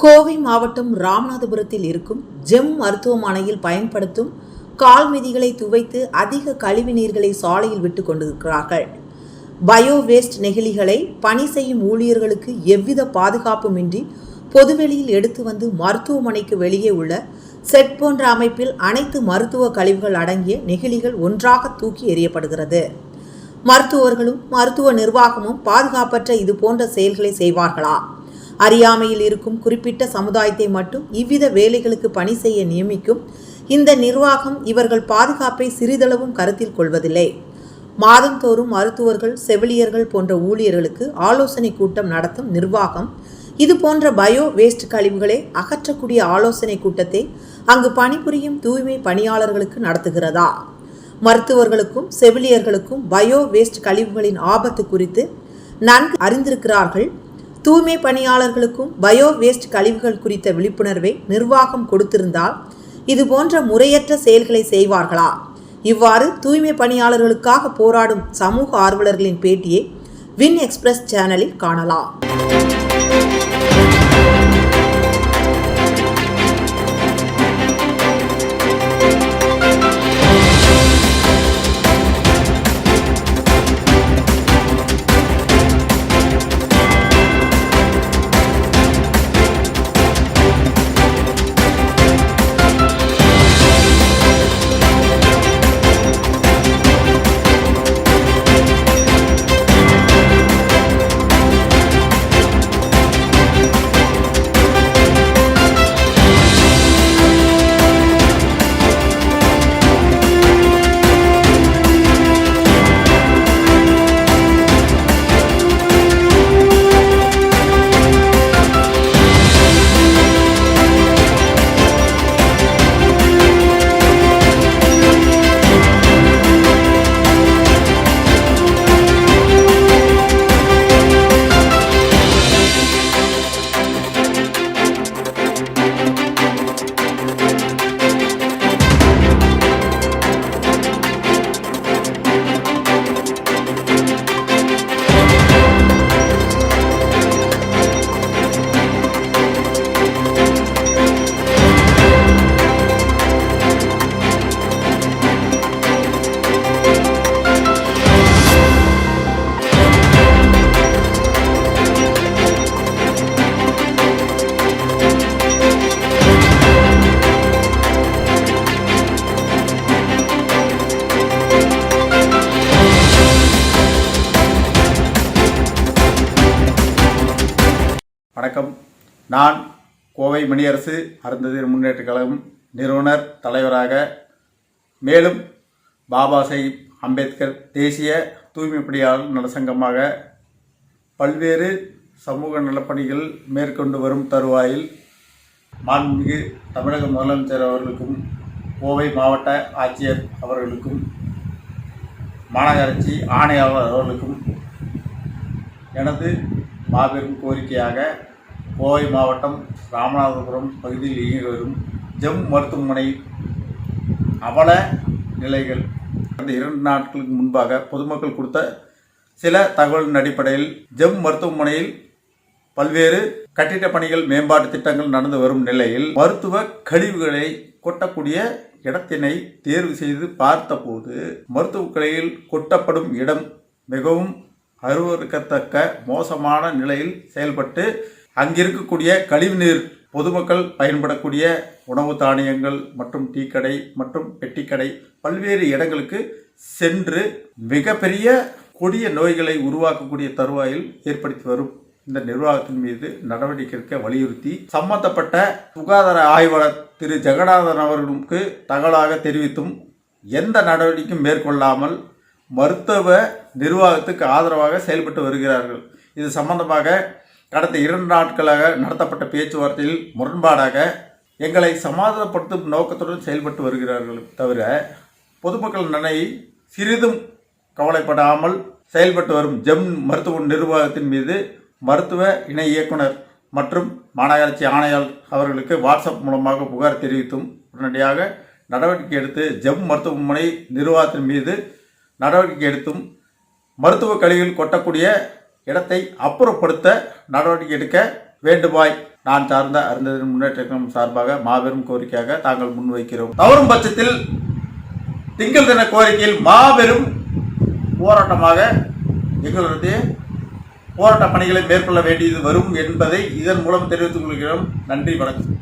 கோவை மாவட்டம் ராமநாதபுரத்தில் இருக்கும் ஜெம் மருத்துவமனையில் பயன்படுத்தும் கால் மிதிகளை துவைத்து அதிக கழிவு நீர்களை சாலையில் விட்டு கொண்டிருக்கிறார்கள். பயோ வேஸ்ட் நெகிழிகளை பணி செய்யும் ஊழியர்களுக்கு எவ்வித பாதுகாப்புமின்றி பொதுவெளியில் எடுத்து வந்து மருத்துவமனைக்கு வெளியே உள்ள செட் போன்ற அமைப்பில் அனைத்து மருத்துவ கழிவுகள் அடங்கிய நெகிழிகள் ஒன்றாக தூக்கி எறியப்படுகிறது. மருத்துவர்களும் மருத்துவ நிர்வாகமும் பாதுகாப்பற்ற இது போன்ற செயல்களை செய்வார்களா? அறியாமையில் இருக்கும் குறிப்பிட்ட சமுதாயத்தை மட்டும் இவ்வித வேலைகளுக்கு பணி செய்ய நியமிக்கும் இந்த நிர்வாகம் இவர்கள் பாதுகாப்பை சிறிதளவும் கருத்தில் கொள்வதில்லை. மாதந்தோறும் மருத்துவர்கள் செவிலியர்கள் போன்ற ஊழியர்களுக்கு ஆலோசனை கூட்டம் நடத்தும் நிர்வாகம் இது போன்ற பயோ வேஸ்ட் கழிவுகளை அகற்றக்கூடிய ஆலோசனை கூட்டத்தை அங்கு பணிபுரியும் தூய்மை பணியாளர்களுக்கு நடத்துகிறதா? மருத்துவர்களுக்கும் செவிலியர்களுக்கும் பயோ வேஸ்ட் கழிவுகளின் ஆபத்து குறித்து நன்கு அறிந்திருக்கிறார்கள் தூய்மை பணியாளர்களுக்கும் பயோ வேஸ்ட் கழிவுகள் குறித்த விழிப்புணர்வை நிர்வாகம் கொடுத்திருந்தால் இது போன்ற முறையற்ற செயல்களை செய்வார்களா? இவ்வாறு தூய்மை பணியாளர்களுக்காக போராடும் சமூக ஆர்வலர்களின் பேட்டியை வின் எக்ஸ்பிரஸ் சேனலில் காணலாம். நான் கோவை மணியரசு அருந்ததியர் முன்னேற்ற கழகம் நிறுவனர் தலைவராக மேலும் பாபா சாஹிப் அம்பேத்கர் தேசிய தூய்மைப்படியாளர் நலசங்கமாக பல்வேறு சமூக நலப்பணிகள் மேற்கொண்டு வரும் தருவாயில் மாண்புமிகு தமிழக முதலமைச்சர் அவர்களுக்கும் கோவை மாவட்ட ஆட்சியர் அவர்களுக்கும் மாநகராட்சி ஆணையாளர் அவர்களுக்கும் எனது மாபெரும் கோரிக்கையாக கோவை மாவட்டம் ராமநாதபுரம் பகுதியில் இயங்கி வரும் ஜெம் மருத்துவமனை அவல நிலைகள். கடந்த இரண்டு நாட்களுக்கு முன்பாக பொதுமக்கள் கொடுத்த சில தகவலின் அடிப்படையில் ஜெம் மருத்துவமனையில் பல்வேறு கட்டிட பணிகள் மேம்பாட்டு திட்டங்கள் நடந்து வரும் நிலையில் மருத்துவ கழிவுகளை கொட்டக்கூடிய இடத்தினை தேர்வு செய்து பார்த்தபோது மருத்துவக் கழிவில் கொட்டப்படும் இடம் மிகவும் அருவருக்கத்தக்க மோசமான நிலையில் செயல்பட்டு அங்கிருக்கக்கூடிய கழிவுநீர் பொதுமக்கள் பயன்படக்கூடிய உணவு தானியங்கள் மற்றும் டீக்கடை மற்றும் பெட்டிக்கடை பல்வேறு இடங்களுக்கு சென்று மிகப்பெரிய கொடிய நோய்களை உருவாக்கக்கூடிய தருவாயில் ஏற்படுத்தி வரும். இந்த நிர்வாகத்தின் மீது நடவடிக்கை எடுக்க வலியுறுத்தி சம்பந்தப்பட்ட சுகாதார ஆய்வாளர் திரு ஜெகநாதன் அவர்களுக்கு தகவலாக தெரிவித்தும் எந்த நடவடிக்கையும் மேற்கொள்ளாமல் மருத்துவ நிர்வாகத்துக்கு ஆதரவாக செயல்பட்டு வருகிறார்கள். இது சம்பந்தமாக கடந்த இரண்டு நாட்களாக நடத்தப்பட்ட பேச்சுவார்த்தையில் முரண்பாடாக எங்களை சமாதானப்படுத்தும் நோக்கத்துடன் செயல்பட்டு வருகிறார்கள் தவிர பொதுமக்கள் நன்மை சிறிதும் கவலைப்படாமல் செயல்பட்டு வரும் ஜெம் மருத்துவ நிர்வாகத்தின் மீது மருத்துவ இணை இயக்குனர் மற்றும் மாநகராட்சி ஆணையாளர் அவர்களுக்கு வாட்ஸ்அப் மூலமாக புகார் தெரிவித்தும் உடனடியாக நடவடிக்கை எடுத்து ஜெம் மருத்துவமனை நிர்வாகத்தின் மீது நடவடிக்கை எடுத்தும் மருத்துவ கழிவில் கொட்டக்கூடிய இடத்தை அப்புறப்படுத்த நடவடிக்கை எடுக்க வேண்டுமாய் நான் சார்ந்த அருந்ததின் முன்னேற்ற கழகம் சார்பாக மாபெரும் கோரிக்கையாக தாங்கள் முன்வைக்கிறோம். தவறும் பட்சத்தில் திங்கள் தின கோரிக்கையில் மாபெரும் போராட்டமாக எங்களுடைய போராட்ட பணிகளை மேற்கொள்ள வேண்டியது வரும் என்பதை இதன் மூலம் தெரிவித்துக் கொள்கிறோம். நன்றி வணக்கம்.